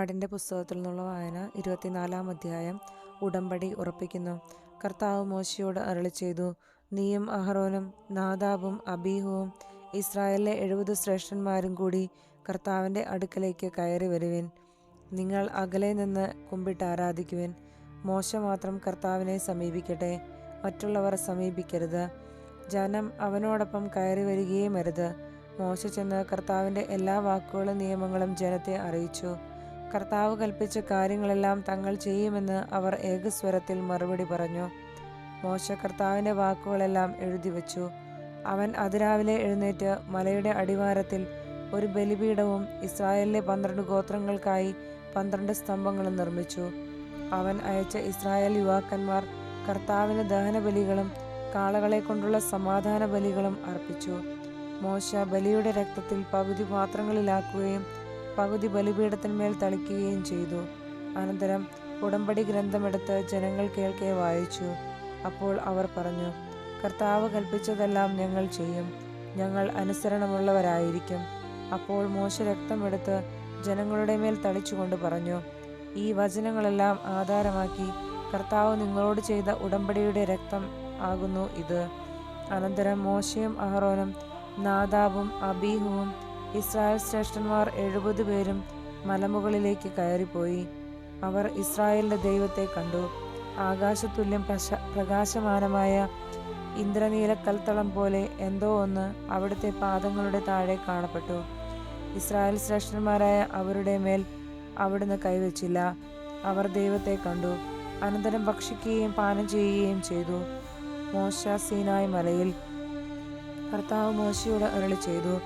ആടിന്റെ പുസ്തകത്തിൽ നിന്നുള്ള വായന ഇരുപത്തിനാലാം അധ്യായം ഉടമ്പടി ഉറപ്പിക്കുന്നു. കർത്താവ് മോശയോട് അരളി ചെയ്തു നീയും അഹറോനും നാദാബും അബീഹുവും ഇസ്രായേലിലെ എഴുപത് ശ്രേഷ്ഠന്മാരും കൂടി കർത്താവിന്റെ അടുക്കലേക്ക് കയറി വരുവിൻ. നിങ്ങൾ അകലെ നിന്ന് കുമ്പിട്ട് ആരാധിക്കുവിൻ. മോശ മാത്രം കർത്താവിനെ സമീപിക്കട്ടെ മറ്റുള്ളവർ സമീപിക്കരുത്. ജനം അവനോടൊപ്പം കയറി വരികയും അരുത്. മോശ ചെന്ന് കർത്താവിന്റെ എല്ലാ വാക്കുകളും നിയമങ്ങളും ജനത്തെ അറിയിച്ചു. കർത്താവ് കൽപ്പിച്ച കാര്യങ്ങളെല്ലാം തങ്ങൾ ചെയ്യുമെന്ന് അവർ ഏകസ്വരത്തിൽ മറുപടി പറഞ്ഞു. മോശ കർത്താവിന്റെ വാക്കുകളെല്ലാം എഴുതി വച്ചു. അവൻ അതിരാവിലെ എഴുന്നേറ്റ് മലയുടെ അടിവാരത്തിൽ ഒരു ബലിപീഠവും ഇസ്രായേലിലെ പന്ത്രണ്ട് ഗോത്രങ്ങൾക്കായി പന്ത്രണ്ട് സ്തംഭങ്ങളും നിർമ്മിച്ചു. അവൻ അയച്ച ഇസ്രായേൽ യുവാക്കന്മാർ കർത്താവിന് ദഹനബലികളും കാളകളെ കൊണ്ടുള്ള സമാധാന ബലികളും അർപ്പിച്ചു. മോശ ബലിയുടെ രക്തത്തിൽ പകുതി പാത്രങ്ങളിലാക്കുകയും പകുതി ബലിപീഠത്തിന്മേൽ തളിക്കുകയും ചെയ്തു. അനന്തരം ഉടമ്പടി ഗ്രന്ഥമെടുത്ത് ജനങ്ങൾ കേൾക്കെ വായിച്ചു. അപ്പോൾ അവർ പറഞ്ഞു കർത്താവ് കൽപ്പിച്ചതെല്ലാം ഞങ്ങൾ ചെയ്യും. ഞങ്ങൾ അനുസരണമുള്ളവരായിരിക്കും. അപ്പോൾ മോശ രക്തമെടുത്ത് ജനങ്ങളുടെ മേൽ തളിച്ചുകൊണ്ട് പറഞ്ഞു ഈ വചനങ്ങളെല്ലാം ആധാരമാക്കി കർത്താവ് നിങ്ങളോട് ചെയ്ത ഉടമ്പടിയുടെ രക്തം ആകുന്നു ഇത്. അനന്തരം മോശയും അഹറോനും നാദാബും അബീഹുവും ഇസ്രായേൽ ശ്രേഷ്ഠന്മാർ എഴുപത് പേരും മലമുകളിലേക്ക് കയറിപ്പോയി. അവർ ഇസ്രായേലിന്റെ ദൈവത്തെ കണ്ടു. ആകാശത്തുല്യം പ്രശ പ്രകാശമാനമായ ഇന്ദ്രനീല കൽത്തളം പോലെ എന്തോ ഒന്ന് അവിടുത്തെ പാദങ്ങളുടെ താഴെ കാണപ്പെട്ടു. ഇസ്രായേൽ ശ്രേഷ്ഠന്മാരായ അവരുടെ മേൽ അവിടുന്ന് കൈവച്ചില്ല. അവർ ദൈവത്തെ കണ്ടു. അനന്തരം ഭക്ഷിക്കുകയും പാനം ചെയ്യുകയും ചെയ്തു. മോശ സീനായ് മലയിൽ കർത്താവ് മോശയോട് അരളി ചെയ്തു.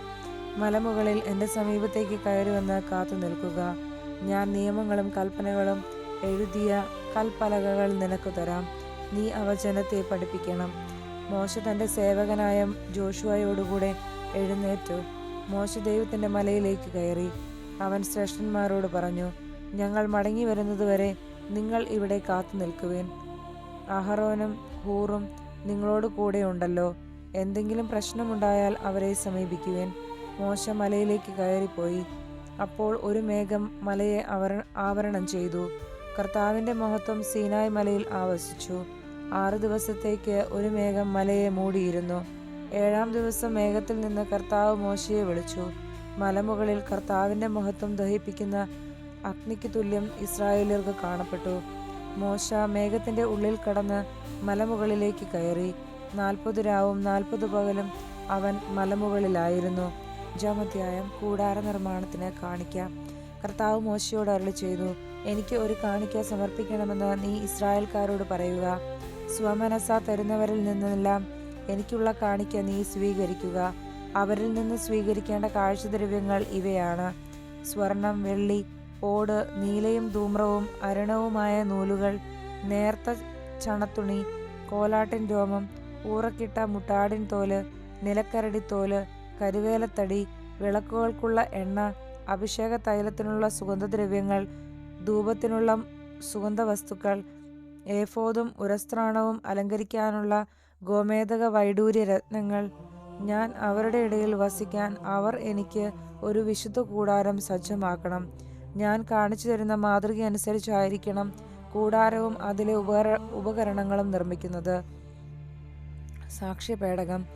മലമുകളിൽ എന്റെ സമീപത്തേക്ക് കയറി വന്ന് കാത്തു നിൽക്കുക. ഞാൻ നിയമങ്ങളും കൽപ്പനകളും എഴുതിയ കൽപ്പലകകൾ നിനക്ക് തരാം. നീ അവ ജനത്തെ പഠിപ്പിക്കണം. മോശ തന്റെ സേവകനായ ജോഷുവയോടുകൂടെ എഴുന്നേറ്റു. മോശ ദൈവത്തിന്റെ മലയിലേക്ക് കയറി. അവൻ ശ്രേഷ്ഠന്മാരോട് പറഞ്ഞു ഞങ്ങൾ മടങ്ങി വരുന്നതുവരെ നിങ്ങൾ ഇവിടെ കാത്തു നിൽക്കുവേൻ. അഹറോനും ഹൂറും നിങ്ങളോട് കൂടെയുണ്ടല്ലോ എന്തെങ്കിലും പ്രശ്നമുണ്ടായാൽ അവരെ സമീപിക്കുവേൻ. മോശ മലയിലേക്ക് കയറിപ്പോയി. അപ്പോൾ ഒരു മേഘം മലയെ അവർ ആവരണം ചെയ്തു. കർത്താവിന്റെ മഹത്വം സീനായ് മലയിൽ ആവസിച്ചു. ആറ് ദിവസത്തേക്ക് ഒരു മേഘം മലയെ മൂടിയിരുന്നു. ഏഴാം ദിവസം മേഘത്തിൽ നിന്ന് കർത്താവ് മോശയെ വിളിച്ചു. മലമുകളിൽ കർത്താവിന്റെ മഹത്വം ദഹിപ്പിക്കുന്ന അഗ്നിക്ക് തുല്യം ഇസ്രായേലിയർക്ക് കാണപ്പെട്ടു. മോശ മേഘത്തിന്റെ ഉള്ളിൽ കടന്ന് മലമുകളിലേക്ക് കയറി. നാൽപ്പത് രാവും നാൽപ്പത് പകലും അവൻ മലമുകളിലായിരുന്നു. ജമധ്യായം കൂടാര നിർമ്മാണത്തിന് കാണിക്ക. കർത്താവ് മോശയോട് അരളി ചെയ്തു എനിക്ക് ഒരു കാണിക്ക സമർപ്പിക്കണമെന്ന് നീ ഇസ്രായേൽക്കാരോട് പറയുക. സ്വമനസ തരുന്നവരിൽ നിന്നെല്ലാം എനിക്കുള്ള കാണിക്ക നീ സ്വീകരിക്കുക. അവരിൽ നിന്ന് സ്വീകരിക്കേണ്ട കാഴ്ചദ്രവ്യങ്ങൾ ഇവയാണ്. സ്വർണം വെള്ളി ഓട് നീലയും ധൂമ്രവും അരണവുമായ നൂലുകൾ നേർത്ത ചണത്തുണി കോലാട്ടിൻ രോമം ഊറക്കിട്ട മുട്ടാടിൻ തോൽ നിലക്കരടിത്തോൽ കരുവേലത്തടി വിളക്കുകൾക്കുള്ള എണ്ണ അഭിഷേക തൈലത്തിനുള്ള സുഗന്ധദ്രവ്യങ്ങൾ ധൂപത്തിനുള്ള സുഗന്ധവസ്തുക്കൾ ഏഫോദും ഉരസ്ത്രാണവും അലങ്കരിക്കാനുള്ള ഗോമേതക വൈഡൂര്യ രത്നങ്ങൾ. ഞാൻ അവരുടെ ഇടയിൽ വസിക്കാൻ അവർ എനിക്ക് ഒരു വിശുദ്ധ കൂടാരം സജ്ജമാക്കണം. ഞാൻ കാണിച്ചു തരുന്ന മാതൃക അനുസരിച്ചായിരിക്കണം കൂടാരവും അതിലെ ഉപകര ഉപകരണങ്ങളും നിർമ്മിക്കുന്നത്. സാക്ഷ്യപേടകം.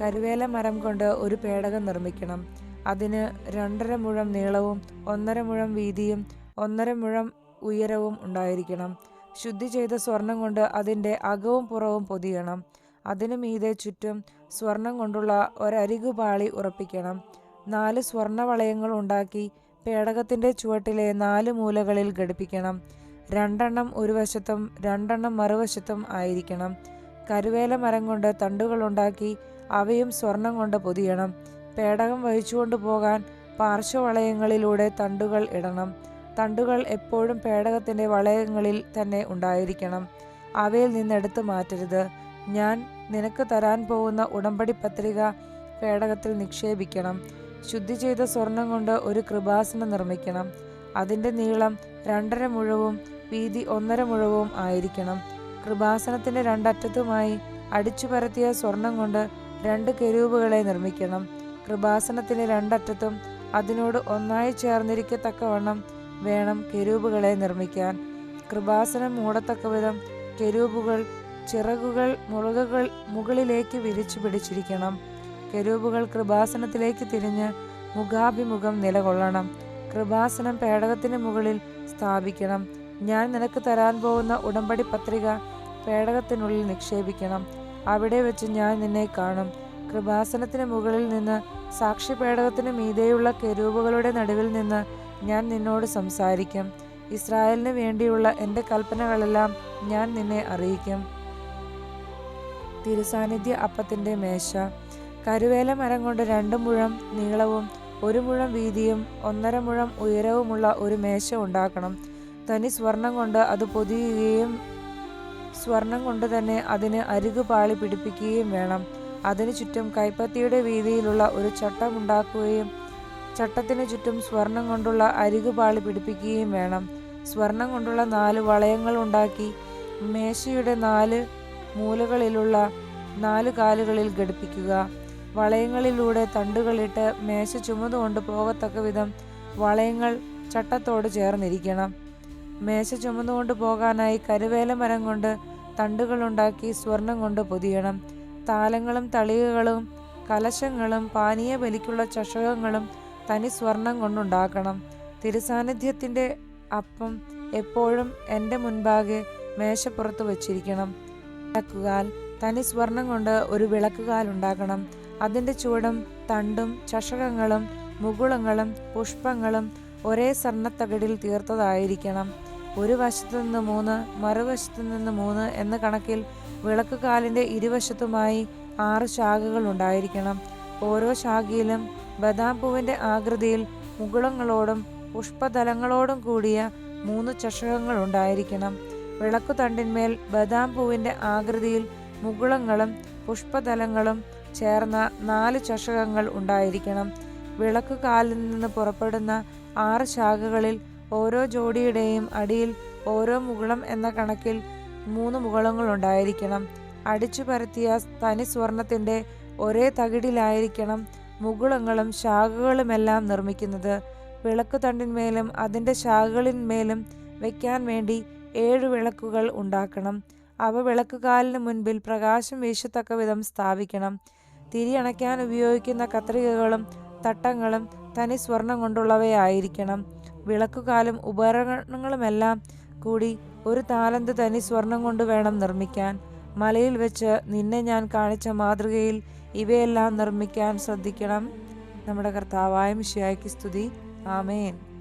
കരുവേല മരം കൊണ്ട് ഒരു പേടകം നിർമ്മിക്കണം. അതിന് രണ്ടര മുഴം നീളവും ഒന്നര മുഴം വീതിയും ഒന്നര മുഴം ഉയരവും ഉണ്ടായിരിക്കണം. ശുദ്ധി ചെയ്ത സ്വർണം കൊണ്ട് അതിന്റെ അകവും പുറവും പൊതിയണം. അതിനു മീതെ ചുറ്റും സ്വർണം കൊണ്ടുള്ള ഒരരികുപാളി ഉറപ്പിക്കണം. നാല് സ്വർണവളയങ്ങൾ ഉണ്ടാക്കി പേടകത്തിന്റെ ചുവട്ടിലെ നാല് മൂലകളിൽ ഘടിപ്പിക്കണം. രണ്ടെണ്ണം ഒരു വശത്തും രണ്ടെണ്ണം മറുവശത്തും ആയിരിക്കണം. കരുവേല മരം കൊണ്ട് തണ്ടുകൾ ഉണ്ടാക്കി അവയും സ്വർണം കൊണ്ട് പൊതിയണം. പേടകം വഹിച്ചുകൊണ്ട് പോകാൻ പാർശ്വവളയങ്ങളിലൂടെ തണ്ടുകൾ ഇടണം. തണ്ടുകൾ എപ്പോഴും പേടകത്തിന്റെ വളയങ്ങളിൽ തന്നെ ഉണ്ടായിരിക്കണം. അവയിൽ നിന്ന് എടുത്തു മാറ്റരുത്. ഞാൻ നിനക്ക് തരാൻ പോകുന്ന ഉടമ്പടി പത്രിക പേടകത്തിൽ നിക്ഷേപിക്കണം. ശുദ്ധി ചെയ്ത സ്വർണം കൊണ്ട് ഒരു കൃപാസനം നിർമ്മിക്കണം. അതിന്റെ നീളം രണ്ടര മുഴവും വീതി ഒന്നര മുഴവും ആയിരിക്കണം. കൃപാസനത്തിന്റെ രണ്ടറ്റത്തുമായി അടിച്ചു പരത്തിയ സ്വർണം കൊണ്ട് രണ്ട് കെരൂപുകളെ നിർമ്മിക്കണം. കൃപാസനത്തിന്റെ രണ്ടറ്റത്തും അതിനോട് ഒന്നായി ചേർന്നിരിക്കത്തക്കവണ്ണം വേണം കെരൂപുകളെ നിർമ്മിക്കാൻ. കൃപാസനം മൂടത്തക്ക വിധം കെരൂപുകൾ ചിറകുകൾ മുളകുകൾ മുകളിലേക്ക് വിരിച്ചു പിടിച്ചിരിക്കണം. കെരൂപുകൾ കൃപാസനത്തിലേക്ക് തിരിഞ്ഞ് മുഖാഭിമുഖം നിലകൊള്ളണം. കൃപാസനം പേടകത്തിന് മുകളിൽ സ്ഥാപിക്കണം. ഞാൻ നിനക്ക് തരാൻ പോകുന്ന ഉടമ്പടി പത്രിക പേടകത്തിനുള്ളിൽ നിക്ഷേപിക്കണം. അവിടെ വെച്ച് ഞാൻ നിന്നെ കാണും. കൃപാസനത്തിന് മുകളിൽ നിന്ന് സാക്ഷി പേടകത്തിന് മീതെയുള്ള കെരൂപുകളുടെ നടുവിൽ നിന്ന് ഞാൻ നിന്നോട് സംസാരിക്കും. ഇസ്രായേലിന് വേണ്ടിയുള്ള എന്റെ കൽപ്പനകളെല്ലാം ഞാൻ നിന്നെ അറിയിക്കും. തിരുസാന്നിധ്യ അപ്പത്തിന്റെ മേശ. കരുവേല മരം കൊണ്ട് രണ്ട് മുഴം നീളവും ഒരു മുഴം വീതിയും ഒന്നര മുഴം ഉയരവുമുള്ള ഒരു മേശ ഉണ്ടാക്കണം. തനി സ്വർണം കൊണ്ട് അത് പൊതിയുകയും സ്വർണം കൊണ്ട് തന്നെ അതിന് അരികുപാളി പിടിപ്പിക്കുകയും വേണം. അതിനു ചുറ്റും കൈപ്പത്തിയുടെ വീതിയിലുള്ള ഒരു ചട്ടമുണ്ടാക്കുകയും ചട്ടത്തിനു ചുറ്റും സ്വർണം കൊണ്ടുള്ള അരികുപാളി പിടിപ്പിക്കുകയും വേണം. സ്വർണം കൊണ്ടുള്ള നാല് വളയങ്ങൾ ഉണ്ടാക്കി മേശയുടെ നാല് മൂലകളിലുള്ള നാല് കാലുകളിൽ ഘടിപ്പിക്കുക. വളയങ്ങളിലൂടെ തണ്ടുകളിട്ട് മേശ ചുമതുകൊണ്ട് പോകത്തക്ക വിധം വളയങ്ങൾ ചട്ടത്തോട് ചേർന്നിരിക്കണം. മേശ ചുമന്നുകൊണ്ട് പോകാനായി കരുവേല മരം കൊണ്ട് തണ്ടുകളുണ്ടാക്കി സ്വർണം കൊണ്ട് പൊതിയണം. താലങ്ങളും തളികകളും കലശങ്ങളും പാനീയ ബലിക്കുള്ള ചഷകങ്ങളും തനി സ്വർണം കൊണ്ടുണ്ടാക്കണം. തിരുസാന്നിധ്യത്തിന്റെ അപ്പം എപ്പോഴും എന്റെ മുൻപാകെ മേശപ്പുറത്ത് വച്ചിരിക്കണം. വിളക്കുകാൽ തനി സ്വർണം കൊണ്ട് ഒരു വിളക്കുകാൽ ഉണ്ടാക്കണം. അതിന്റെ ചുവടും തണ്ടും ചഷകങ്ങളും മുകുളങ്ങളും പുഷ്പങ്ങളും ഒരേ സ്വർണത്തകിടിൽ തീർത്തതായിരിക്കണം. ഒരു വശത്തു നിന്ന് മൂന്ന് മറുവശത്തു നിന്ന് മൂന്ന് എന്ന കണക്കിൽ വിളക്ക് കാലിന്റെ ഇരുവശത്തുമായി ആറ് ശാഖകൾ ഉണ്ടായിരിക്കണം. ഓരോ ശാഖയിലും ബദാം പൂവിന്റെ ആകൃതിയിൽ മുകുളങ്ങളോടും പുഷ്പതലങ്ങളോടും കൂടിയ മൂന്ന് ചഷകങ്ങൾ ഉണ്ടായിരിക്കണം. വിളക്കുതണ്ടിന്മേൽ ബദാം പൂവിന്റെ ആകൃതിയിൽ മുകുളങ്ങളും പുഷ്പതലങ്ങളും ചേർന്ന നാല് ചഷകങ്ങൾ ഉണ്ടായിരിക്കണം. വിളക്ക് കാലിൽ നിന്ന് പുറപ്പെടുന്ന ആറ് ശാഖകളിൽ ഓരോ ജോഡിയുടെയും അടിയിൽ ഓരോ മുകുളം എന്ന കണക്കിൽ മൂന്ന് മുകുളങ്ങൾ ഉണ്ടായിരിക്കണം അടിച്ചു പരത്തിയ തനി സ്വർണത്തിന്റെ ഒരേ തകിടിലായിരിക്കണം മുകുളങ്ങളും ശാഖകളുമെല്ലാം നിർമ്മിക്കുന്നത്. വിളക്ക് വിളക്കുതണ്ടിന്മേലും അതിന്റെ ശാഖകളിന്മേലും വയ്ക്കാൻ വേണ്ടി ഏഴ് വിളക്കുകൾ ഉണ്ടാക്കണം. അവ വിളക്കുകാലിന് മുൻപിൽ പ്രകാശം വീശത്തക്ക വിധം സ്ഥാപിക്കണം. തിരി അണയ്ക്കാൻ ഉപയോഗിക്കുന്ന കത്രികകളും തട്ടങ്ങളും തനി സ്വർണം കൊണ്ടുള്ളവയായിരിക്കണം. വിളക്കുകാലും ഉപകരണങ്ങളുമെല്ലാം കൂടി ഒരു താലന്ത് തനി സ്വർണം കൊണ്ട് വേണം നിർമ്മിക്കാൻ. മലയിൽ വെച്ച് നിന്നെ ഞാൻ കാണിച്ച മാതൃകയിൽ ഇവയെല്ലാം നിർമ്മിക്കാൻ ശ്രദ്ധിക്കണം. നമ്മുടെ കർത്താവായ മിഷിയായ്ക്ക് സ്തുതി. ആമേൻ.